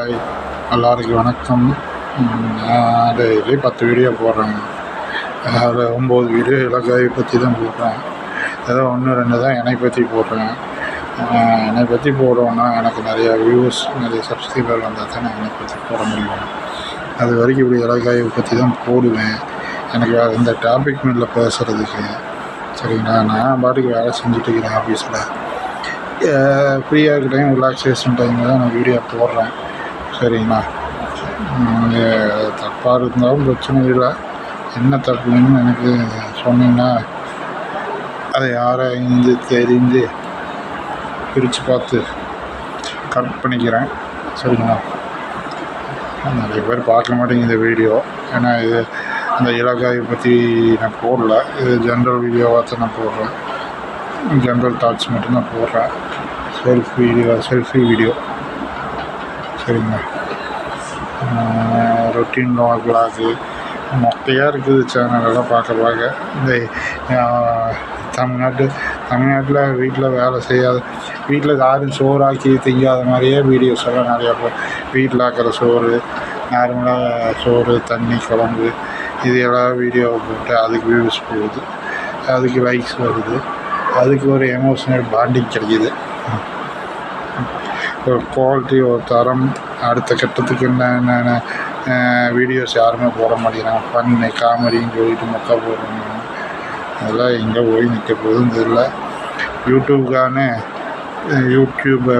Hi எல்லாருக்கும் வணக்கம். நான் டெய்லி பத்து வீடியோ போடுறேன். அதில் ஒம்பது வீடியோ இலக்காயை பற்றி தான் போடுறேன். ஏதோ ஒன்று ரெண்டு தான் என்னை பற்றி போடுறேன். என்னை பற்றி போடுறோன்னா எனக்கு நிறையா வியூஸ் நிறைய சப்ஸ்கிரைபர் வந்தால் தான் நான் என்னை பற்றி போட முடியும். அது வரைக்கும் இப்படி இலக்காயை பற்றி தான் போடுவேன். எனக்கு வேறு இந்த டாபிக் மேலே பேசுகிறதுக்கு சரிங்களா? நான் பாட்டுக்கு வேலை செஞ்சுட்டு இருக்கிறேன் ஆஃபீஸில் ஃப்ரீயாக இருக்க டைம் ரிலாக்ஸேஷன் டைமில் தான் நான் வீடியோ போடுறேன். சரிங்களா நீங்கள் தப்பாக இருந்தாலும் பிரச்சனை இல்லை. என்ன தப்புன்னு எனக்கு சொன்னீங்கன்னா அதை ஆராய்ந்து தெரிந்து பிரித்து பார்த்து கரெக்ட் பண்ணிக்கிறேன். சரிங்களா? நிறைய பேர் பார்க்க மாட்டேங்க இந்த வீடியோ. ஏன்னா இது அந்த இலக்காயை பற்றி நான் போடல. இது ஜென்ரல் வீடியோவாக தான் நான் போடுறேன். ஜென்ரல் தாட்ஸ் மட்டும்தான் போடுறேன். செல்ஃப் வீடியோ செல்ஃபி வீடியோ சரிங்களா? ரொட்டீன் விளாகு மொக்கையாக இருக்குது சேனலெல்லாம் பார்க்க பார்க்க இந்த தமிழ்நாட்டு தமிழ்நாட்டில் வீட்டில் வேலை செய்யாத வீட்டில் யாரும் சோறாக்கி திங்காத மாதிரியே வீடியோஸ் எல்லாம் நிறையா போ வீட்டில் ஆக்கிற சோறு நார்மலாக சோறு தண்ணி குழம்பு இது எல்லாம் வீடியோ போட்டு அதுக்கு வியூஸ் போகுது. அதுக்கு லைக்ஸ் வருது. அதுக்கு ஒரு எமோஷனல் பாண்டிங் கிடைக்கிது. குவாலிட்டி ஒரு தரம் அடுத்த கட்டத்துக்கு என்னென்ன வீடியோஸ் யாருமே போட மாட்டேங்கிறாங்க. ஃபன்னு காமெடின்னு சொல்லிட்டு மொக்கா போடுறாங்க. அதெல்லாம் எங்கே போய் நிற்க போகுதுன்னு தெரியல. யூடியூப்கான யூடியூப்பை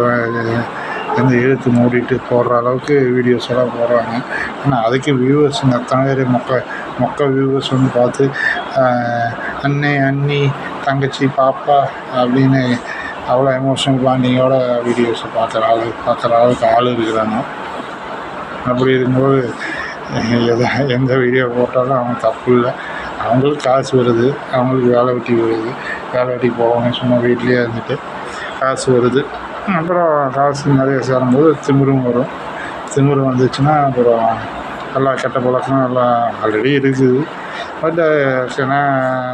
வந்து இழுத்து மூடிட்டு போடுற அளவுக்கு வீடியோஸ் எல்லாம் போடுறாங்க. ஆனால் அதுக்கு வியூவர்ஸ் எத்தனை பேர் மொக்க மொக்க வியூவர்ஸ் வந்து பார்த்து அண்ணே அண்ணி தங்கச்சி பாப்பா அப்படின்னு அவ்வளோ எமோஷனல் பாண்டிங்கோட வீடியோஸை பார்க்குற ஆள் பார்க்குற அளவுக்கு ஆள் இருக்கிறாங்க. அப்படி இருக்கும்போது எதை எந்த வீடியோ போட்டாலும் அவங்க தப்பு இல்லை. அவங்களுக்கு காசு வருது அவங்களுக்கு வேலை வெட்டி வருது. வேலை வெட்டி போவாங்க சும்மா வீட்லேயே இருந்துட்டு காசு வருது. அப்புறம் காசு நிறைய சேரும்போது திமிரும் வரும். திமிரு வந்துச்சுன்னா அப்புறம் நல்லா கெட்ட பழக்கம் நல்லா ஆல்ரெடி இருக்குது. பட் ஏன்னா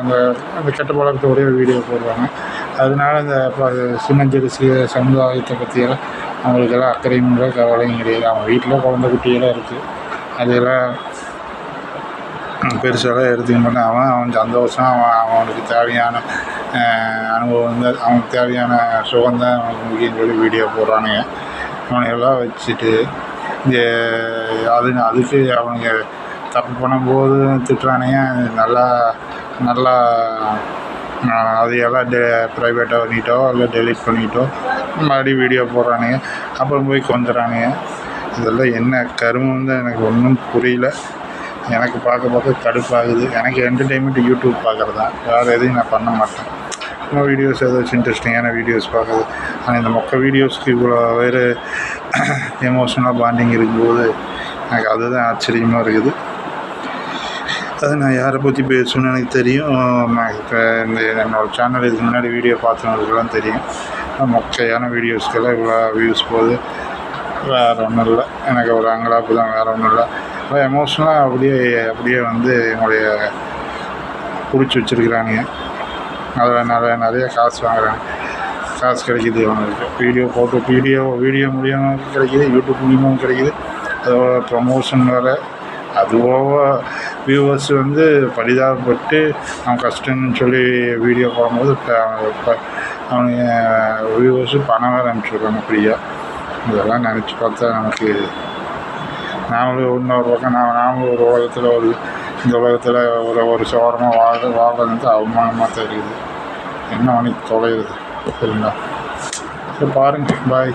அந்த அந்த கெட்ட பழக்கத்தோடைய வீடியோ போடுவாங்க அதனால இந்த இப்போ சின்னஞ்சிறு சமுதாயத்தை பற்றியெல்லாம் அவங்களுக்கெல்லாம் அக்கறையும் இல்லை கவலையும் கிடையாது. அவங்க வீட்டில் குழந்த குட்டியெல்லாம் இருக்குது அதெல்லாம் பெருசாலாம் எடுத்துக்க மாட்டான் அவன் அவன் சந்தோஷம் அவன் அவனுக்கு தேவையான அனுபவம் வந்து அவனுக்கு தேவையான சுகம் தான் அவனுக்கு முக்கியம் சொல்லி வீடியோ போடுறானுங்க. அவனையெல்லாம் வச்சுட்டு இந்த அது அதுக்கு அவனுங்க தப்பு பண்ணும்போது திட்டுறானுங்க. நல்லா நல்லா அதையெல்லாம் டெ ப்ரைவேட்டாக பண்ணிட்டோ இல்லை டெலீட் பண்ணிட்டோ மறுபடியும் வீடியோ போடுறானுங்க அப்புறம் போய் கொஞ்சறானுங்க. இதெல்லாம் என்ன கருமம் தான் எனக்கு ஒன்றும் புரியல. எனக்கு பார்க்க பார்க்க கடுப்பாகுது. எனக்கு என்டர்டெயின்மெண்ட் யூடியூப் பார்க்குறது. தான் வேறு எதையும் நான் பண்ண மாட்டேன். சும்மா வீடியோஸ் ஏதாச்சும் இன்ட்ரெஸ்டிங்கான வீடியோஸ் பார்க்குறது. ஆனால் இந்த மொக்க வீடியோஸ்க்கு இவ்வளோ வேறு எமோஷனலாக பாண்டிங் இருக்கும்போது எனக்கு அதுதான் ஆச்சரியமாக இருக்குது. அது நான் யாரை பற்றி பேசணும்னு எனக்கு தெரியும். இப்போ இந்த என்னோட சேனல் இதுக்கு முன்னாடி வீடியோ பார்த்தவங்களுக்கெல்லாம் தெரியும். மொக்கையான வீடியோஸ்க்கெல்லாம் இவ்வளோ வியூஸ் போகுது. வேறு ஒன்றும் இல்லை. எனக்கு ஒரு அங்கலாப்பு தான் வேறு ஒன்றும் இல்லை. ரொம்ப எமோஷ்னலாக அப்படியே அப்படியே வந்து என்னுடைய பிடிச்சி வச்சுருக்கிறானுங்க. அதில் நிறைய நிறைய காசு வாங்குறாங்க. காசு கிடைக்கிது அவங்களுக்கு வீடியோ போட்டு வீடியோ வீடியோ மூலியமாக கிடைக்கிது யூடியூப் மூலியமாகவும் கிடைக்கிது. அதோட ப்ரமோஷன் வேறு. அதுவும் வியூவர்ஸ் வந்து பரிதாபப்பட்டு அவன் கஷ்டம்னு சொல்லி வீடியோ போடும்போது இப்போ இப்போ அவனுங்க வியூவர்ஸு பணம் வேறு அனுப்பிச்சுடுறாங்க ஃப்ரீயாக இதெல்லாம் நினச்சி பார்த்தா நமக்கு நாமளும் இன்னொரு பக்கம் நான் நாமளும் ஒரு உலகத்தில் ஒரு இந்த உலகத்தில் ஒரு ஒரு சோரமாக வாழ வாழ்றது அவமானமாக தெரியுது. என்ன அவனுக்கு தொலைகிறது சரிங்களா சரி பாருங்கள் பாய்